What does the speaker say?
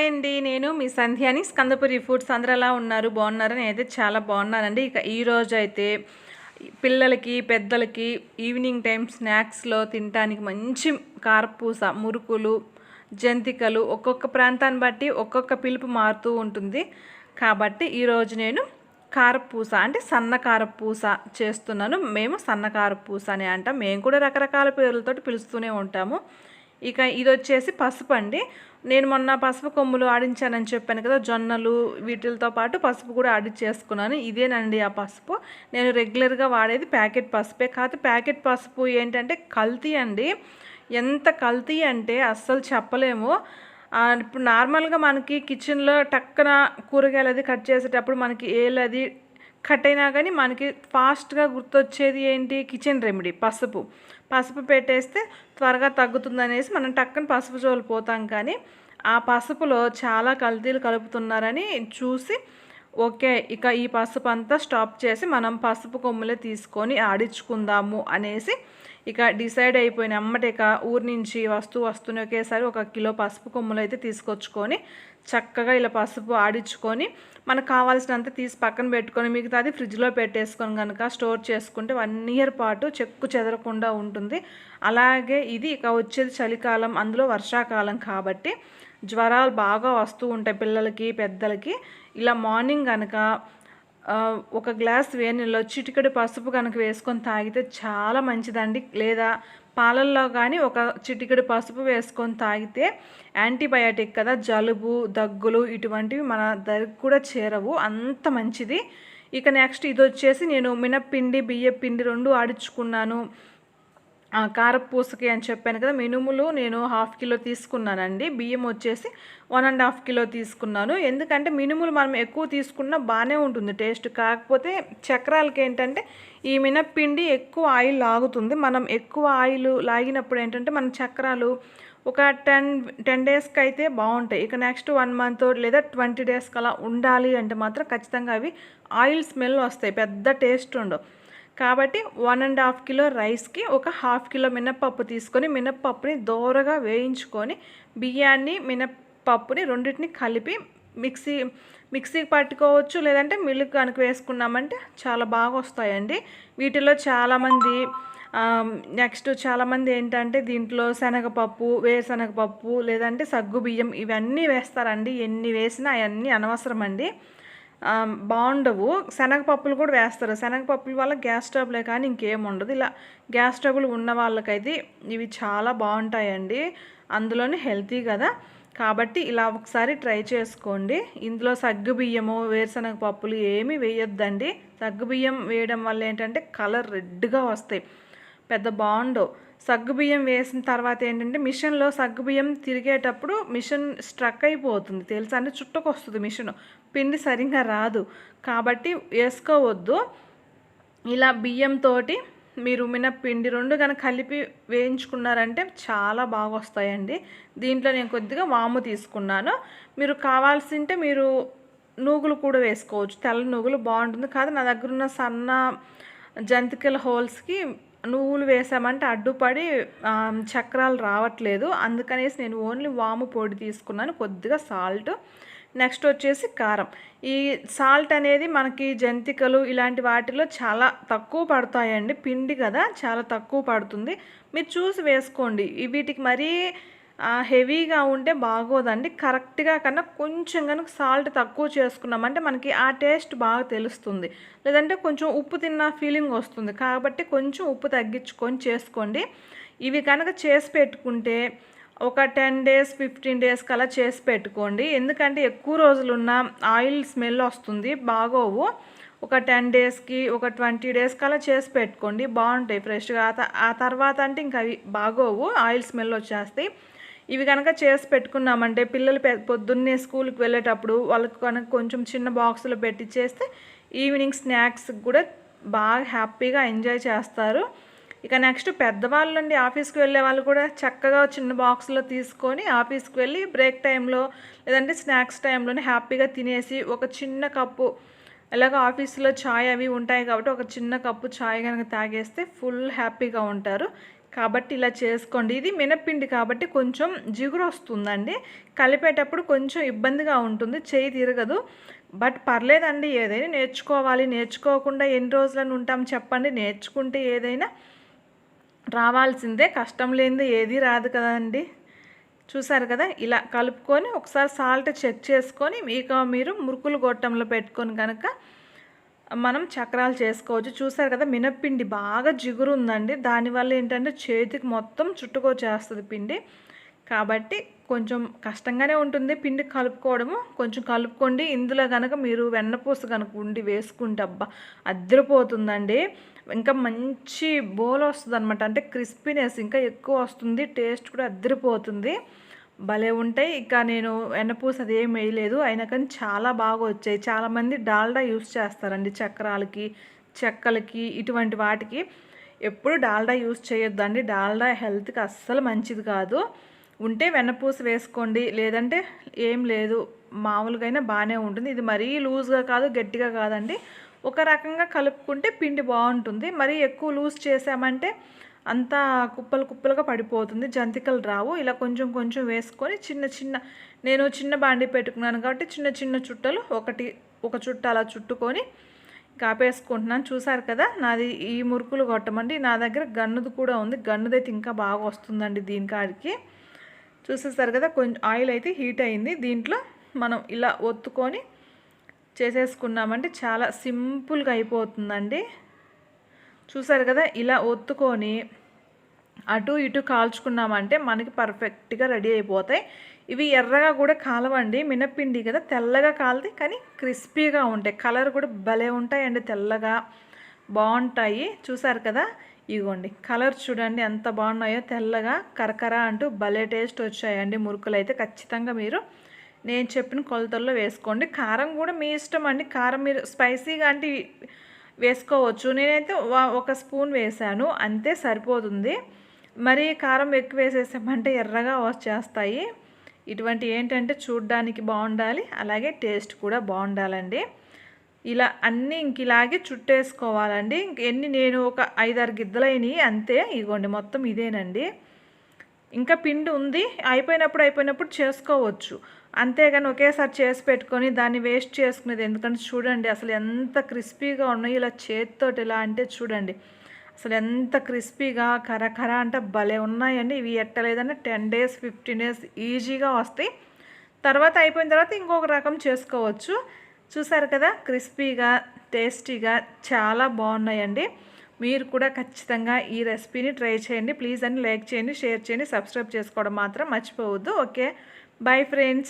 Hi అండి. నేను మీ సంధ్యాని స్కందపురి foods అందరూ ఎలా ఉన్నారు బాగున్నారు నేనైతే చాలా బాగున్నానండి. ఇక ఈ అయితే పిల్లలకి పెద్దలకి ఈవినింగ్ టైం స్నాక్స్లో తినడానికి మంచి కారపూస మురుకులు జంతికలు ఒక్కొక్క ప్రాంతాన్ని బట్టి ఒక్కొక్క పిలుపు మారుతూ ఉంటుంది. కాబట్టి ఈరోజు నేను కారపూస అంటే సన్న కారపూస చేస్తున్నాను. మేము సన్న కారపూస అని అంటాం. మేము కూడా రకరకాల పేర్లతో పిలుస్తూనే ఉంటాము. ఇక ఇది వచ్చేసి పసుపు అండి నేను మొన్న పసుపు కొమ్ములు ఆడించానని చెప్పాను కదా జొన్నలు వీటితో పాటు పసుపు కూడా ఆడించేసుకున్నాను ఇదేనండి ఆ పసుపు. నేను రెగ్యులర్గా వాడేది ప్యాకెట్ పసుపే కాకపోతే ప్యాకెట్ పసుపు ఏంటంటే కల్తీ అండి. ఎంత కల్తీ అంటే అస్సలు చెప్పలేము. ఇప్పుడు నార్మల్గా మనకి కిచెన్లో టక్కన కూరగాయలు అది కట్ చేసేటప్పుడు మనకి ఏలది అది కట్ అయినా కానీ మనకి ఫాస్ట్గా గుర్తొచ్చేది ఏంటి? కిచెన్ రెమెడీ పసుపు. పసుపు పెట్టేస్తే త్వరగా తగ్గుతుంది అనేసి మనం టక్కన పసుపు జోలు పోతాం కానీ ఆ పసుపులో చాలా కల్తీలు కలుపుతున్నారని చూసి ఓకే ఇక ఈ పసుపు అంతా స్టాప్ చేసి మనం పసుపు కొమ్ములే తీసుకొని ఆడించుకుందాము అనేసి ఇక డిసైడ్ అయిపోయిన అమ్మట ఇక ఊరి నుంచి వస్తూ వస్తూనే ఒకేసారి ఒక కిలో పసుపు కొమ్ములు అయితే తీసుకొచ్చుకొని చక్కగా ఇలా పసుపు ఆడించుకొని మనకు కావాల్సినంత తీసి పక్కన పెట్టుకొని మిగతాది ఫ్రిడ్జ్లో పెట్టేసుకొని కనుక స్టోర్ చేసుకుంటే వన్ ఇయర్ పాటు చెక్కు చెదరకుండా ఉంటుంది. అలాగే ఇది ఇక వచ్చేది చలికాలం అందులో వర్షాకాలం కాబట్టి జ్వరాలు బాగా వస్తూ ఉంటాయి పిల్లలకి పెద్దలకి. ఇలా మార్నింగ్ కనుక ఒక గ్లాస్ వేడి నీళ్ళలో చిటికెడు పసుపు కనుక వేసుకొని తాగితే చాలా మంచిదండి. లేదా పాలల్లో కానీ ఒక చిటికెడు పసుపు వేసుకొని తాగితే యాంటీబయాటిక్ కదా జలుబు దగ్గులు ఇటువంటివి మన దగ్గర కూడా చేరవు. అంత మంచిది. ఇక నెక్స్ట్ ఇది వచ్చేసి నేను మినప్పిండి బియ్య పిండి రెండు ఆడించుకున్నాను కారపూసకి అని చెప్పాను కదా మినుములు నేను హాఫ్ కిలో తీసుకున్నానండి. బియ్యం వచ్చేసి వన్ అండ్ హాఫ్ కిలో తీసుకున్నాను. ఎందుకంటే మినుములు మనం ఎక్కువ తీసుకున్నా బాగానే ఉంటుంది టేస్ట్. కాకపోతే చక్రాలకి ఏంటంటే ఈ మినప్పిండి ఎక్కువ ఆయిల్ లాగుతుంది. మనం ఎక్కువ ఆయిల్ లాగినప్పుడు ఏంటంటే మన చక్రాలు ఒక టెన్ టెన్ డేస్కి అయితే బాగుంటాయి. ఇక నెక్స్ట్ వన్ మంత్ లేదా ట్వంటీ డేస్కి అలా ఉండాలి అంటే మాత్రం ఖచ్చితంగా అవి ఆయిల్ స్మెల్ వస్తాయి. పెద్ద టేస్ట్ ఉండవు. కాబట్టి వన్ అండ్ హాఫ్ కిలో రైస్కి ఒక హాఫ్ కిలో మినప్పప్పు తీసుకొని మినప్పప్పుని దోరగా వేయించుకొని బియ్యాన్ని మినప్పప్పుని రెండింటిని కలిపి మిక్సీ మిక్సీకి పట్టుకోవచ్చు లేదంటే మిల్క్ కనుక వేసుకున్నామంటే చాలా బాగా వస్తాయండి. వీటిలో చాలామంది నెక్స్ట్ చాలామంది ఏంటంటే దీంట్లో శనగపప్పు వేరుశనగపప్పు లేదంటే సగ్గు బియ్యం ఇవన్నీ వేస్తారండి. ఎన్ని వేసినా అవన్నీ అనవసరం అండి బాగుండవు. శనగపప్పులు కూడా వేస్తారు. శనగపప్పుల వల్ల గ్యాస్ ట్రబులే కానీ ఇంకేం ఉండదు. ఇలా గ్యాస్ ట్రబుల్ ఉన్న వాళ్ళకైతే ఇవి చాలా బాగుంటాయండి. అందులోనే హెల్తీ కదా. కాబట్టి ఇలా ఒకసారి ట్రై చేసుకోండి. ఇందులో సగ్గు బియ్యము వేరుశనగ పప్పులు ఏమీ వేయొద్దండి. సగ్గు బియ్యం వేయడం వల్ల ఏంటంటే కలర్ రెడ్గా వస్తాయి. పెద్ద బాగుండవు. సగ్గుబియ్యం వేసిన తర్వాత ఏంటంటే మిషన్లో సగ్గుబియ్యం తిరిగేటప్పుడు మిషన్ స్ట్రక్ అయిపోతుంది. తెలుసా అంటే చుట్టుకొస్తుంది మిషన్. పిండి సరిగ్గా రాదు. కాబట్టి వేసుకోవద్దు. ఇలా బియ్యంతో మీరు మినప్పిండి రెండు కనుక కలిపి వేయించుకున్నారంటే చాలా బాగా వస్తాయండి దీంట్లో నేను కొద్దిగా వాము తీసుకున్నాను. మీరు కావాల్సింటే మీరు నూగులు కూడా వేసుకోవచ్చు. తెల్ల నూగులు బాగుంటుంది. కాదు నా దగ్గర ఉన్న సన్న జంతికల హోల్స్కి నువ్వులు వేసామంటే అడ్డుపడి చక్రాలు రావట్లేదు. అందుకనేసి నేను ఓన్లీ వాము పొడి తీసుకున్నాను కొద్దిగా సాల్ట్. నెక్స్ట్ వచ్చేసి కారం. ఈ సాల్ట్ అనేది మనకి జంతికలు ఇలాంటి వాటిలో చాలా తక్కువ పడతాయండి. పిండి కదా చాలా తక్కువ పడుతుంది. మీరు చూసి వేసుకోండి. వీటికి మరీ హెవీగా ఉంటే బాగోదండి. కరెక్ట్గా కన్నా కొంచెం కనుక సాల్ట్ తక్కువ చేసుకున్నామంటే మనకి ఆ టేస్ట్ బాగా తెలుస్తుంది. లేదంటే కొంచెం ఉప్పు తిన్న ఫీలింగ్ వస్తుంది. కాబట్టి కొంచెం ఉప్పు తగ్గించుకొని చేసుకోండి. ఇవి కనుక చేసి పెట్టుకుంటే ఒక టెన్ డేస్ ఫిఫ్టీన్ డేస్కి అలా చేసి పెట్టుకోండి. ఎందుకంటే ఎక్కువ రోజులున్న ఆయిల్ స్మెల్ వస్తుంది బాగోవు. ఒక టెన్ డేస్కి ఒక ట్వంటీ డేస్కి అలా చేసి పెట్టుకోండి. బాగుంటాయి ఫ్రెష్గా. ఆ ఆ తర్వాత అంటే ఇంకా అవి బాగోవు ఆయిల్ స్మెల్ వచ్చేస్తాయి. ఇవి కనుక చేసి పెట్టుకున్నామంటే పిల్లలు పె- పొద్దున్నే స్కూల్కి వెళ్ళేటప్పుడు వాళ్ళకి కనుక కొంచెం చిన్న బాక్సులో పెట్టి చేస్తే ఈవినింగ్ స్నాక్స్ కూడా బాగా హ్యాపీగా ఎంజాయ్ చేస్తారు. ఇక నెక్స్ట్ పెద్దవాళ్ళు నుండి ఆఫీస్కి వెళ్ళే వాళ్ళు కూడా చక్కగా చిన్న బాక్స్లో తీసుకొని ఆఫీస్కి వెళ్ళి బ్రేక్ టైంలో లేదంటే స్నాక్స్ టైంలోనే హ్యాపీగా తినేసి ఒక చిన్న కప్పు ఎలాగ ఆఫీస్లో చాయ్ అవి ఉంటాయి కాబట్టి ఒక చిన్న కప్పు చాయ్ కనుక తాగేస్తే ఫుల్ హ్యాపీగా ఉంటారు. కాబట్టి ఇలా చేసుకోండి. ఇది మినప్పిండి కాబట్టి కొంచెం జిగురు వస్తుందండి. కలిపేటప్పుడు కొంచెం ఇబ్బందిగా ఉంటుంది. చేయి తిరగదు. బట్ పర్లేదండి ఏదైనా నేర్చుకోవాలి. నేర్చుకోకుండా ఎన్ని రోజులను ఉంటాం చెప్పండి. నేర్చుకుంటే ఏదైనా రావాల్సిందే. కష్టం లేనిది ఏది రాదు కదండి. చూసారు కదా? ఇలా కలుపుకొని ఒకసారి సాల్ట్ చెక్ చేసుకొని మీకు మీరు మురుకులు గొట్టంలో పెట్టుకొని కనుక మనం చక్రాలు చేసుకోవచ్చు. చూసారు కదా మినప్పిండి బాగా జిగురు ఉందండి దానివల్ల ఏంటంటే చేతికి మొత్తం చుట్టుకొచ్చేస్తుంది పిండి. కాబట్టి కొంచెం కష్టంగానే ఉంటుంది పిండి కలుపుకోవడము. కొంచెం కలుపుకోండి. ఇందులో కనుక మీరు వెన్నపూస కనుక ఉండి వేసుకుంటే అబ్బా అద్దరిపోతుందండి ఇంకా మంచి బోల్ వస్తుంది అనమాట అంటే క్రిస్పీనెస్ ఇంకా ఎక్కువ వస్తుంది. టేస్ట్ కూడా అద్దరిపోతుంది భలే ఉంటాయి. ఇక నేను వెన్నపూస ఏం వేయలేదు. అయినా కానీ చాలా బాగా వచ్చాయి. చాలామంది డాల్డా యూస్ చేస్తారండి చక్రాలకి చెక్కలకి ఇటువంటి వాటికి. ఎప్పుడు డాల్డా యూస్ చేయొద్దండి. డాల్డా హెల్త్కి అస్సలు మంచిది కాదు. ఉంటే వెన్నపూస వేసుకోండి. లేదంటే ఏం లేదు. మామూలుగా అయినా బాగానే ఉంటుంది. ఇది మరీ లూజ్గా కాదు గట్టిగా కాదండి. ఒక రకంగా కలుపుకుంటే పిండి బాగుంటుంది. మరీ ఎక్కువ లూజ్ చేసామంటే అంతా కుప్పలు కుప్పలుగా పడిపోతుంది. జంతికలు రావు. ఇలా కొంచెం కొంచెం వేసుకొని చిన్న చిన్న నేను చిన్న బాండి పెట్టుకున్నాను కాబట్టి చిన్న చిన్న చుట్టలు ఒకటి ఒక చుట్ట అలా చుట్టుకొని కాపేసుకుంటున్నాను. చూసారు కదా నాది ఈ మురుకులు కొట్టమండి. నా దగ్గర గన్నుది కూడా ఉంది. గన్నుదైతే ఇంకా బాగా వస్తుందండి దీనికాడికి చూసేసారు కదా కొంచెం ఆయిల్ అయితే హీట్ అయింది. దీంట్లో మనం ఇలా ఒత్తుకొని చేసేసుకున్నామంటే చాలా సింపుల్గా అయిపోతుందండి. చూసారు కదా? ఇలా ఒత్తుకొని అటు ఇటు కాల్చుకున్నామంటే మనకి పర్ఫెక్ట్గా రెడీ అయిపోతాయి. ఇవి ఎర్రగా కూడా కాలవండి. మినప్పిండి కదా? తెల్లగా కాలది కానీ క్రిస్పీగా ఉంటాయి. కలర్ కూడా భలే ఉంటాయండి తెల్లగా. బాగుంటాయి. చూసారు కదా? ఇగోండి. కలర్ చూడండి ఎంత బాగున్నాయో. తెల్లగా కరకర అంటూ భలే టేస్ట్ వచ్చాయండి మురుకులు అయితే ఖచ్చితంగా మీరు నేను చెప్పిన కొలతల్లో వేసుకోండి. కారం కూడా మీ ఇష్టం అండి. కారం మీరు స్పైసీగా అంటే వేసుకోవచ్చు. నేనైతే ఒక స్పూన్ వేసాను అంతే సరిపోతుంది. మరి కారం ఎక్కువ వేసేసామంటే ఎర్రగా వచ్చేస్తాయి. ఇటువంటి ఏంటంటే చూడ్డానికి బాగుండాలి. అలాగే టేస్ట్ కూడా బాగుండాలండి. ఇలా అన్నీ ఇంక ఇలాగే చుట్టేసుకోవాలండి. ఎన్ని నేను ఒక ఐదారు గిద్దలైనవి అంతే. ఇగోండి మొత్తం ఇదేనండి. ఇంకా పిండి ఉంది. అయిపోయినప్పుడు అయిపోయినప్పుడు చేసుకోవచ్చు. అంతేగాని ఒకేసారి చేసి పెట్టుకొని దాన్ని వేస్ట్ చేసుకునేది ఎందుకంటే చూడండి అసలు ఎంత క్రిస్పీగా ఉన్నాయి ఇలా చేతితోటి ఇలా అంటే చూడండి. అసలు ఎంత క్రిస్పీగా కరకర అంటే భలే ఉన్నాయండి. ఇవి ఎట్టలేదంటే టెన్ డేస్ ఫిఫ్టీన్ డేస్ ఈజీగా వస్తాయి. తర్వాత అయిపోయిన తర్వాత ఇంకొక రకం చేసుకోవచ్చు. చూసారు కదా క్రిస్పీగా టేస్టీగా చాలా బాగున్నాయండి. మీరు కూడా ఖచ్చితంగా ఈ రెసిపీని ట్రై చేయండి. ప్లీజ్ అని లైక్ చేయండి షేర్ చేయండి సబ్స్క్రైబ్ చేసుకోవడం మాత్రం మర్చిపోవద్దు. Okay bye friends.